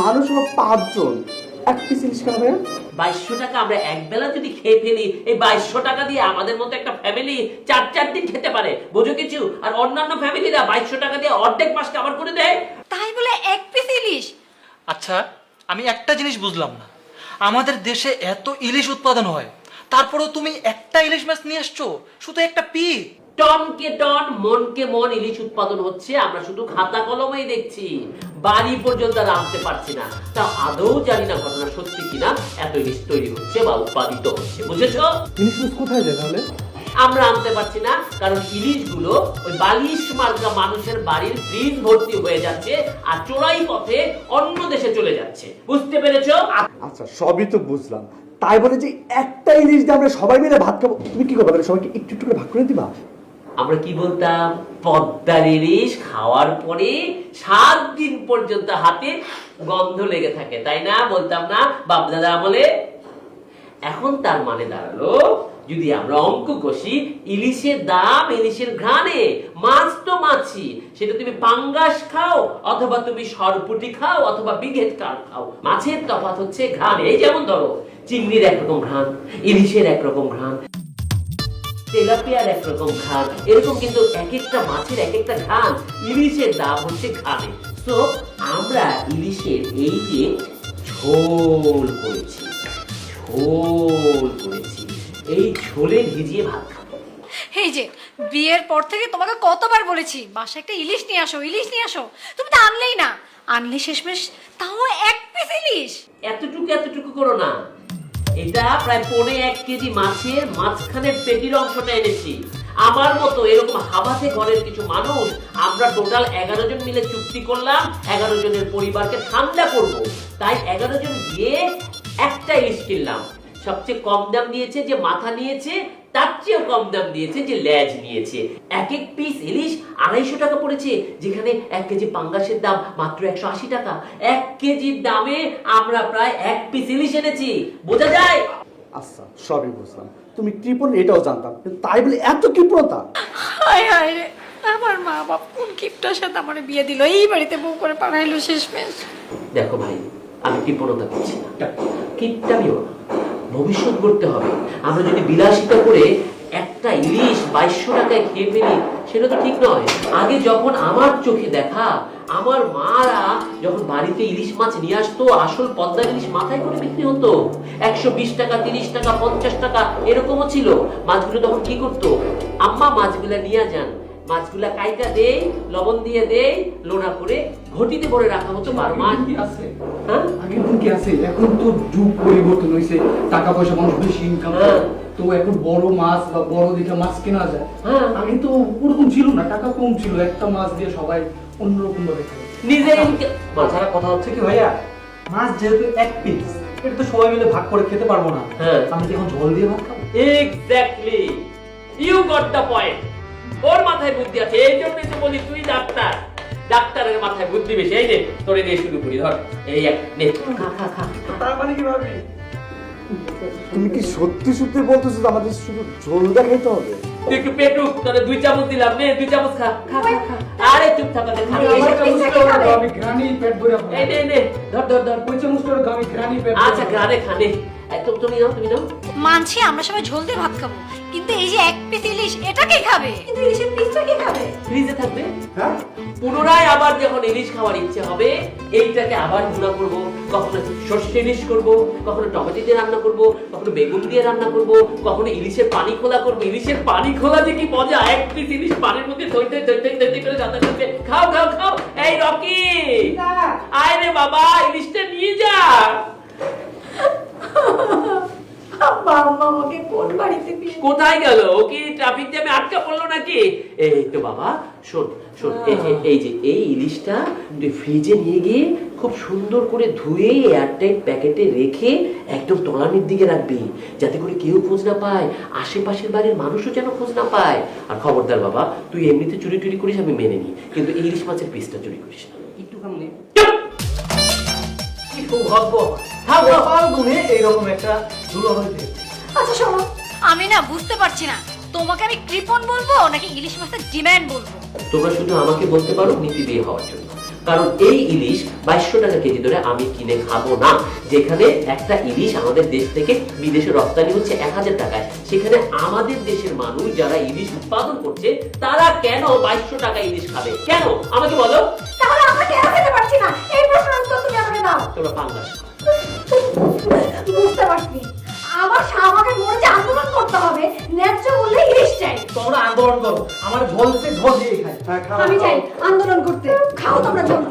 মানুষ হলো পাঁচজন। এক পিস ইলিশ কেন ভাইয়া? বাইশশো টাকা আমরা এক বেলা যদি খেয়ে ফেলি এই বাইশশো টাকা দিয়ে আমাদের মতো একটা ফ্যামিলি চার চার দিন খেতে পারে। বোঝো কিছু? আর অন্যান্য ফ্যামিলিরা বাইশশো টাকা দিয়ে অর্ধেক মাস কাবার করে দেয়। তাই বলে এক পিস ইলিশ? আচ্ছা আমি একটা জিনিস বুঝলাম না। আমাদের দেশে এত ইলিশ উৎপাদন হয় তারপরেও তুমি একটা ইলিশ মাছ নিয়ে আসছো শুধু একটা পি টনকে টন মনকে মন ইলিশ উৎপাদন হচ্ছে। আমরা শুধু খাতা কলমেই দেখছি। বাড়ি পর্যন্ত আনতে পারছি না। তা আদৌ জানি না ঘটনা সত্যি কিনা। এত ইলিশ তৈরি হচ্ছে বা উৎপাদিত হচ্ছে বুঝেছ? ইলিশ কোথায় যায় তাহলে? আমরা আনতে পারছি না কারণ ইলিশগুলো ওই বালিশ মার্কা মানুষের বাড়ির ফ্রিজ ভর্তি হয়ে যাচ্ছে আর চোরাই পথে অন্য দেশে চলে যাচ্ছে। বুঝতে পেরেছ? আচ্ছা সবই তো বুঝলাম। তাই বলে যে একটা ইলিশ দিয়ে আমরা সবাই মিলে ভাত খাব। তুমি কি করবে? সবাইকে একটু একটু করে ভাগ করে দিবা? আমরা কি বলতাম? পদ্মার ইলিশ খাওয়ার পরে সাত দিন পর্যন্ত হাতে গন্ধ লেগে থাকে, তাই না? বলতাম না? বাপদাদা আমলে? এখন তার মানে দাঁড়াল, যদি আমরা অঙ্ক কষি, ইলিশের দাম, ইলিশের ঘ্রাণে, মাছ তো মাছি, সেটা তুমি পাঙ্গাস খাও, অথবা তুমি সরপুটি খাও, অথবা বিঘেট কার খাও। মাছের তফাৎ হচ্ছে ঘ্রাণে। এই যেমন ধরো, চিংড়ির একরকম ঘ্রাণ, ইলিশের একরকম ঘ্রাণ। তেলাপিয়ার একরকম ঘ্রাণ এরকম কিন্তু এক একটা মাছের এক একটা ঘ্রাণ ইলিশের দাম হচ্ছে ঘ্রাণে তো আমরা ইলিশের এই যে ঝোল করেছি ঝোল করেছি। এই ঝোলে ভিজিয়ে ভাত খাব। এই যে বিয়ের পর থেকে তোমাকে কতবার বলেছি বাসায় একটা ইলিশ নিয়ে আসো ইলিশ নিয়ে আসো। তুমি তো আনলেই না। আনলে শেষমেশ তাও এক পিস ইলিশ। এতটুকু এতটুকু করো না। এটা প্রায় পৌনে এক কেজি মাছের মাঝখানের পেটির অংশটা এনেছি। আমার মতো এরকম হাবাতে ঘরের কিছু মানুষ, আমরা টোটাল এগারো জন মিলে চুক্তি করলাম, এগারো জনের পরিবারকে ঠান্ডা করব। তাই এগারো জন গিয়ে একটা ইলিশ কিনলাম সবচেয়ে কম দাম নিয়েছে যে মাথা নিয়েছে তার চেয়েও কম দাম দিয়েছে যে ল্যাজ নিয়েছে। এক এক পিস ইলিশ আড়াইশো টাকা পড়েছে যেখানে এক কেজি পাঙ্গাসের দাম মাত্র একশো আশি টাকা। এক কেজির দামে আমরা প্রায় এক পিস ইলিশ এনেছি। বোঝা যায়? আচ্ছা সবই বুঝলাম। তুমি কৃপণ এটাও জানতাম তাই বলে এত কৃপণতা হায় হায় রে আমার মা বাপ কোন কিপটার সাথে আমার বিয়ে দিল? এই বাড়িতে বউ করে পাঠাইলো শেষমেশ। দেখো ভাই আমি কৃপণতা করছি না। কিপটামিও না। ভবিষ্যৎ করতে হবে। আমরা যদি বিলাসিতা করে একটা ইলিশ বাইশশো টাকায় খেয়ে ফেলি, সেটা তো ঠিক নয়। আগে যখন আমার চোখে দেখা, আমার মারা যখন বাড়িতে ইলিশ মাছ নিয়ে আসতো, আসল পদ্মার ইলিশ মাথায় করে বিক্রি হতো। একশো বিশ টাকা, তিরিশ টাকা, পঞ্চাশ টাকা, এরকমও ছিল। মাছগুলো তখন কি করতো? আম্মা মাছগুলা নিয়ে যান। মাছগুলা কাইটা দেই লবণ দিয়ে দেই লোনা করে ঘটিতে ভরে রাখা হতো বারো মাস কি আছে। হ্যাঁ? দিন কি আছে এখন তো যুগ পরিবর্তন হয়েছে টাকা পয়সা মানুষ বেশি ইনকাম হ্যাঁ। তো এখন বড় মাছ বা বড় দিকে মাছ কেনা যায় হ্যাঁ। আগে তো ওরকম ছিল না টাকা কম ছিল একটা মাছ দিয়ে সবাই অন্যরকম ভাবে নিজে। তাছাড়া কথা হচ্ছে কি ভাইয়া? মাছ যেহেতু এক পিস এটা তো সবাই মিলে ভাগ করে খেতে পারব না। হ্যাঁ। আমি কি এখন ঝোল দিয়ে ভাত খাব? Exactly you got the point ওর মাথায় বুদ্ধি আছে এই জন্যই তো বলি তুই ডাক্তার। ডাক্তারের মাথায় বুদ্ধি বেশি এই নে তোরে দিয়ে শুরু করি ধর এই এক নে। খা খা খা। তার মানে কি ভাবি তুমি কি সত্যি সত্যি বলতেছো যে আমাদের শুধু ঝোল দেখাইতে হবে? তুই একটু পেটুক তোরে দুই চামচ দিলাম নে দুই চামচ খা খা খা খা। আরে চুপ থাক তোদের খা আমি ঘ্রাণী পেট ভরে এই নে নে ধর ধর ধর। চামচটা ওর আমি ঘ্রাণী পেট আচ্ছা। গ্রানে খানে তুমি নাও তুমি নাও মানছি আমরা সবাই ঝোল দিয়ে ভাত খাব। কিন্তু এই যে এক পিস ইলিশ এটা কে খাবে? কিন্তু ইলিশের পিসটা কে খাবে? ফ্রিজে থাকবে। হ্যাঁ? পুনরায় আবার যখন ইলিশ খাওয়ার ইচ্ছে হবে এইটাকে আবার গুঁড়া করব। কখনো সর্ষে ইলিশ করব কখনো টমেটো দিয়ে রান্না করব কখনো বেগুন দিয়ে রান্না করব কখনো ইলিশের পানি খোলা করব। ইলিশের পানি খোলা যে কি মজা! এক পিস ইলিশ পানির মধ্যে ধরতে ধরতে ধরতে করে রান্না করতে খাও খাও খাও। এই রকি! আয় রে বাবা ইলিশটা নিয়ে যা বাবা আমাকে কোন বাড়িতে কোথায় গেল? ও কি ট্রাফিক জ্যামে আটকা পড়ল নাকি? এই তো বাবা শোন শোন এই- এই- এই যে এই ইলিশটা তুই ফ্রিজে নিয়ে গিয়ে খুব সুন্দর করে ধুয়ে এয়ারটাইট প্যাকেটে রেখে একদম তলানির দিকে রাখবি যাতে করে কেউ খোঁজ না পায় আশেপাশের বাড়ির মানুষও যেন খোঁজ না পায়। আর খবরদার বাবা তুই এমনিতে চুরি টুরি করিস আমি মেনে নিই কিন্তু ইলিশ মাছের পিসটা চুরি করিস না। একটু চুপ! কি সৌভাগ্য থাক থাক। এইরকম একটা দুলো হইতে আচ্ছা শোনো আমি না বুঝতে পারছি না। তোমাকে আমি কৃপন বলব নাকি ইলিশ মাছের ডিমান্ড বলব? তোমরা শুধু আমাকে বলতে পারো নীতি দিয়ে হওয়ার জন্য। কারণ এই ইলিশ বাইশশো টাকা কেজি ধরে আমি কিনে খাব না। যেখানে একটা ইলিশ আমাদের দেশ থেকে বিদেশে রপ্তানি হচ্ছে এক হাজার টাকায়। সেখানে আমাদের দেশের মানুষ যারা ইলিশ উৎপাদন করছে তারা কেন বাইশশো টাকা ইলিশ খাবে? কেন? আমাকে বলো। তাহলে আমরা কেন খেতে পারছি না? এই প্রশ্নের উত্তর তুমি আমাকে দাও। তোমরা পাঙ্গাস। বুঝতে পারছি। করো আমার ঝলসে ঝল দিয়ে খাই আমি চাই আন্দোলন করতে। খাও তোমরা জলদি